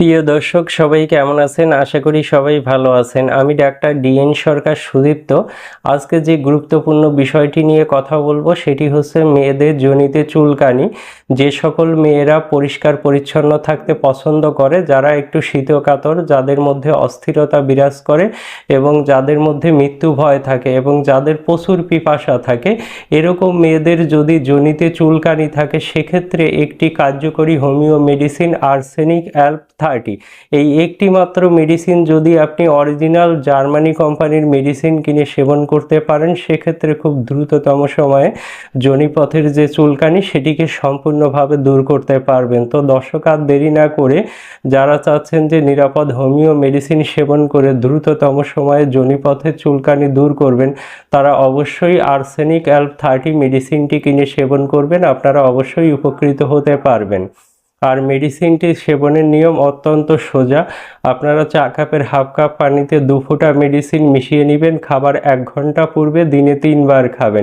প্রিয় দর্শক, সবাই কেমন আছেন? আশা করি সবাই ভালো আছেন। আমি ডাক্তার ডিএন সরকার সুদীপ্ত। আজকে যে গুরুত্বপূর্ণ বিষয়টি নিয়ে কথা বলব সেটি হচ্ছে মেয়েদের জনিতে চুলকানি। যে সকল মেয়েরা পরিষ্কার, পরিচ্ছন্ন থাকতে পছন্দ করে, যারা একটু শীতকাতর, যাদের মধ্যে অস্থিরতা বিরাজ করে এবং যাদের মধ্যে মৃত্যু ভয় থাকে এবং যাদের প্রচুর পিপাসা থাকে, এরকম মেয়েদের যদি জনিতে চুলকানি থাকে, সেক্ষেত্রে একটি কার্যকরী homeo medicine arsenic, alb thirty এই একটি মাত্র মেডিসিন যদি আপনি অরিজিনাল জার্মানি কোম্পানির মেডিসিন কিনে সেবন করতে পারেন, সেক্ষেত্রে খুব দ্রুততম সময়ে জনিপথের যে চুলকানি, সেটিকে সম্পূর্ণভাবে দূর করতে পারবেন। তো দর্শক, আর দেরি না করে যারা চাচ্ছেন যে নিরাপদ হোমিও মেডিসিন সেবন করে দ্রুততম সময়ে জনিপথের চুলকানি দূর করবেন, তারা অবশ্যই আর্সেনিক অ্যাল্প থার্টি মেডিসিনটি কিনে সেবন করবেন। আপনারা অবশ্যই উপকৃত হতে পারবেন। আর মেডিসিনটি সেবনের নিয়ম অত্যন্ত সোজা। আপনারা চা কাপের হাফ কাপ পানিতে দু ফুটা মেডিসিন মিশিয়ে নেবেন। খাবার এক ঘণ্টা পূর্বে দিনে তিনবার খাবেন।